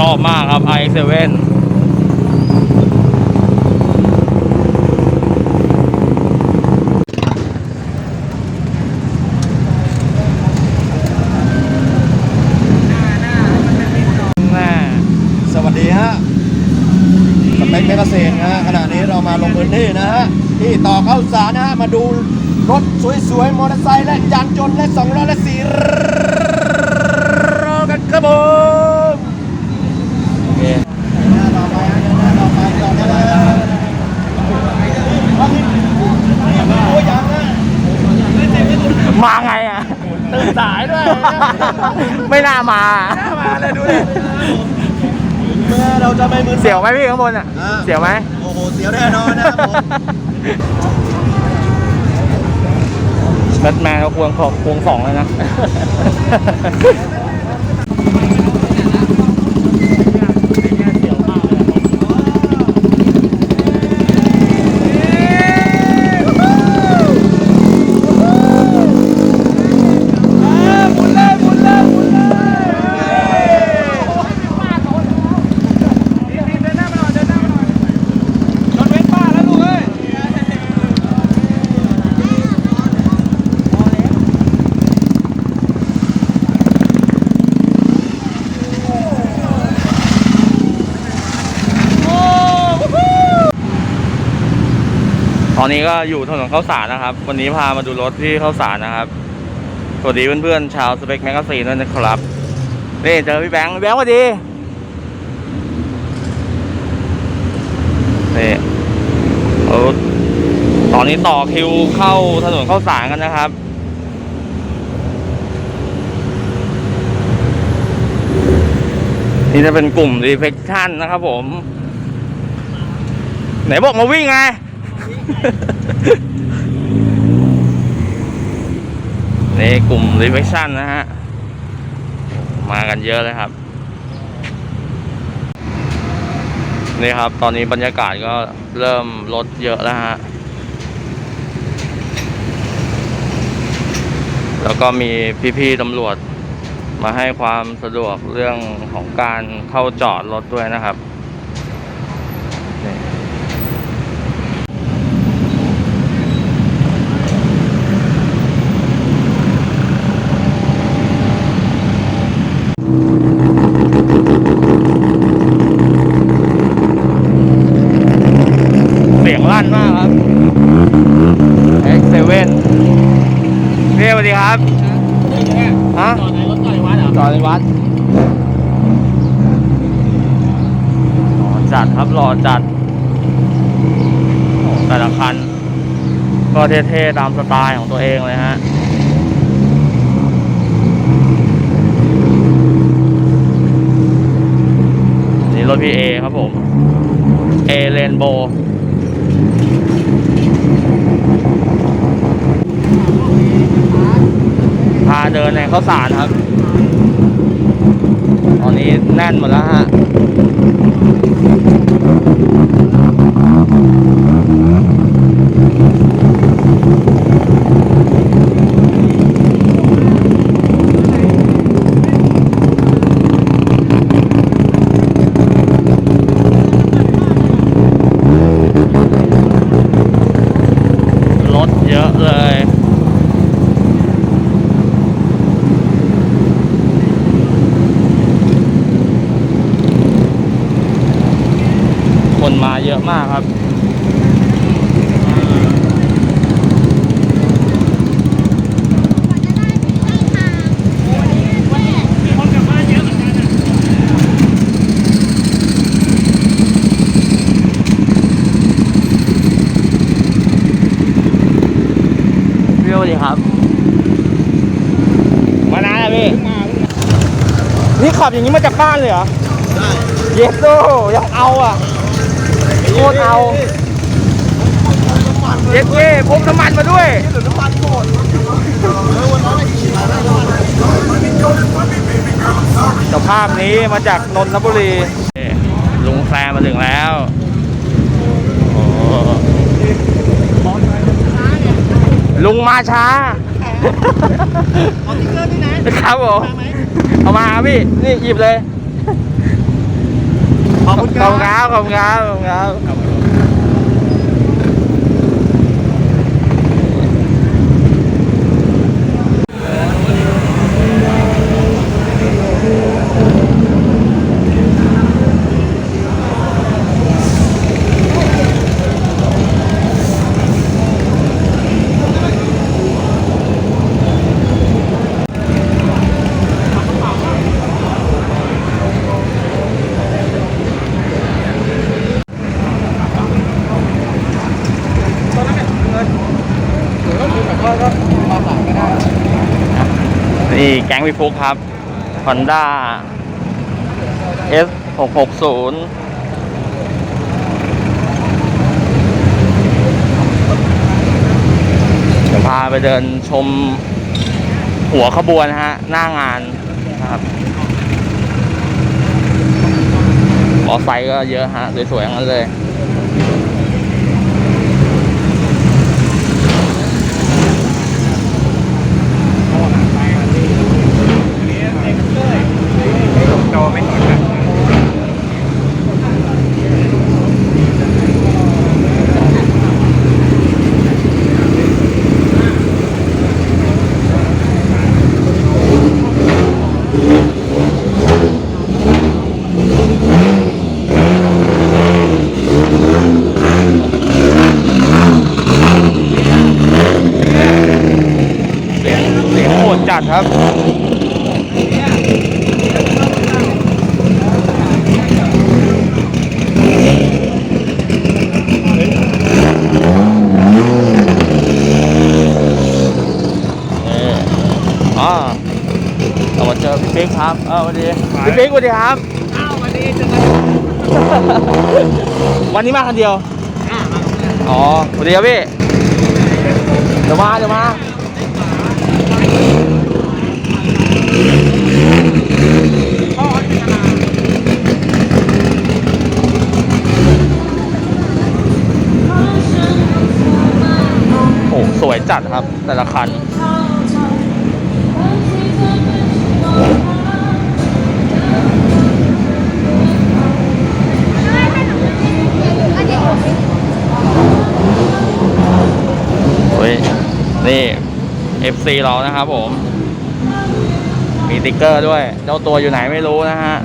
ชอบมากครับ i7 แม่สวัสดีฮะสเปคเมกเซนนะฮะขณะนี้เรามาลงพื้นที่นะฮะ ที่ต่อเข้าสารนะฮะ มาดูรถสวยๆ มอเตอร์ไซค์และยานยนต์และสองล้อและสี่ล้อกันครับผมโอเคต่อไปฮะเดินหน้าต่อไปต่อไปเลยตัวอย่างนะ มาไงอะ ตื่นสายด้วย ไม่น่ามา มาเลยดูดิเมื่อเราจะ ไม่มือเสียวไหมพี่ข้างบนอะ อ่า เสียวไหม โอ้โห เสียวแน่นอนนะครับผม แบทแมนเขาควงของควงสองเลยนะ ตอนนี้ก็อยู่ถนนข้าวสารนะครับ วันนี้พามาดูรถที่ข้าวสารนะครับ สวัสดีเพื่อนๆชาวสเปคแมกกาซีนด้วยนะครับ นี่เจอพี่แบงค์พี่แบงค์สวัสดีนี่ตอนนี้ต่อคิวเข้าถนนข้าวสารกันนะครับนี่จะเป็นกลุ่ม reflection นะครับผม ไหนบอกมาวิ่งไง นี่กลุ่ม reflection นะฮะ มากันเยอะเลยครับ นี่ครับ ตอนนี้บรรยากาศก็เริ่มลดเยอะแล้วฮะ แล้วก็มีพี่ๆตำรวจมาให้ความสะดวกเรื่องของการเข้าจอดรถด้วยนะครับนี่เสียงลั่นมากครับ X7 พี่สวัสดีครับ ฮะ จอดในรถ ต่อยวัดเหรอในวัดหล่อจัดครับหล่อจัดโอ้แต่ละคัน ก็เท่ๆตามสไตล์ของตัวเองเลยฮะนี่รถพี่เอครับผมเอเลนโบพาเดินในข้าวสารครับ แน่นหมดแล้วฮะรถเยอะเลย คนมาเยอะมากครับ พี่สวัสดีครับ มานานแล้วพี่ นี่ขับอย่างนี้มาจากบ้านเลยเหรอได้เยสโซยังเอาอะโคตรเอาเยสเย่พกน้ำมันมาด้วยหรือน้ำมันหมดเออวันนั้นไอ้ขี่มาได้รอดสภาพนี้มาจากนนทบุรีนี่ลุงแซมมาถึงแล้วโอ้ลุงมาช้า ขอติ๊กเกอร์ด้วยนะครับผมมมเอามาพี่นี่หยิบเลยขอบคุณครับขอบคุณครับขอบคุณครับ ฟุกครับ Honda S 6 6 0เดี๋ยวพาไปเดินชมหัวขบวนฮะ หน้างานครับมอไซค์ก็เยอะฮะ สวยๆงั้นเลย โตไม่สนกัน เสียงเสียงโหดจัดครับ เอออ๋อเรามาเจอพี่ปิ๊ก ครับเออสวัสดีพี่ปิ๊กสวัสดีครับอ้าววันนี้จะมาวันนี้มาคันเดียวอ่ามาอ๋อสวัสดีครับพี่เดี๋ยวมาเดี๋ยวมาพ่อเขาเป็นอะไรโอ้สวยจัดครับ แต่ละคัน นี่ FC เรานะครับผม มีติ๊กเกอร์ด้วย เจ้าตัวอยู่ไหนไม่รู้นะฮะ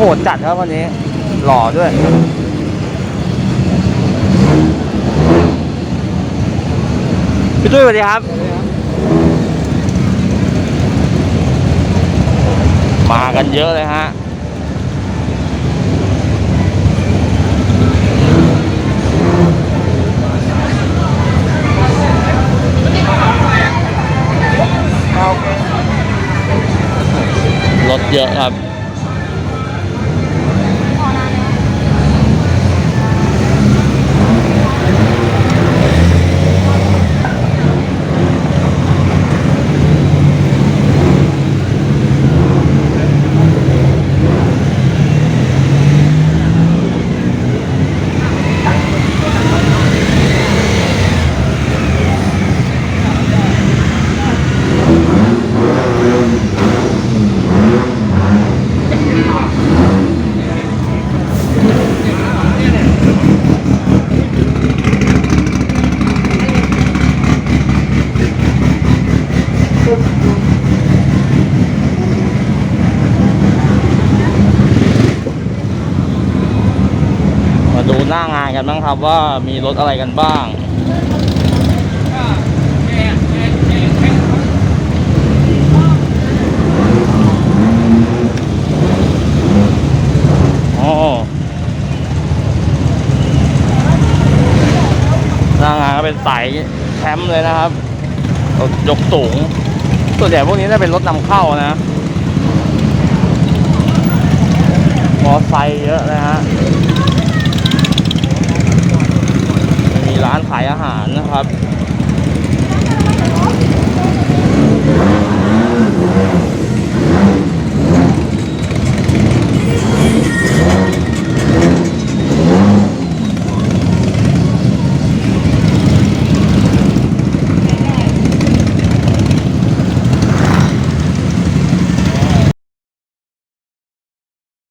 โหดจัดครับวันนี้ หล่อด้วย พี่ตุ้ยสวัสดีครับ มากันเยอะเลยฮะรถเยอะครับ น้างานกันบ้างครับว่ามีรถอะไรกันบ้างอ๋อหน้างานก็เป็นสายแคมป์เลยนะครับรถยกสูง ส่วนใหญ่พวกนี้จะเป็นรถนำเข้านะมอไซค์เยอะนะฮะ มีร้านขายอาหารนะครับ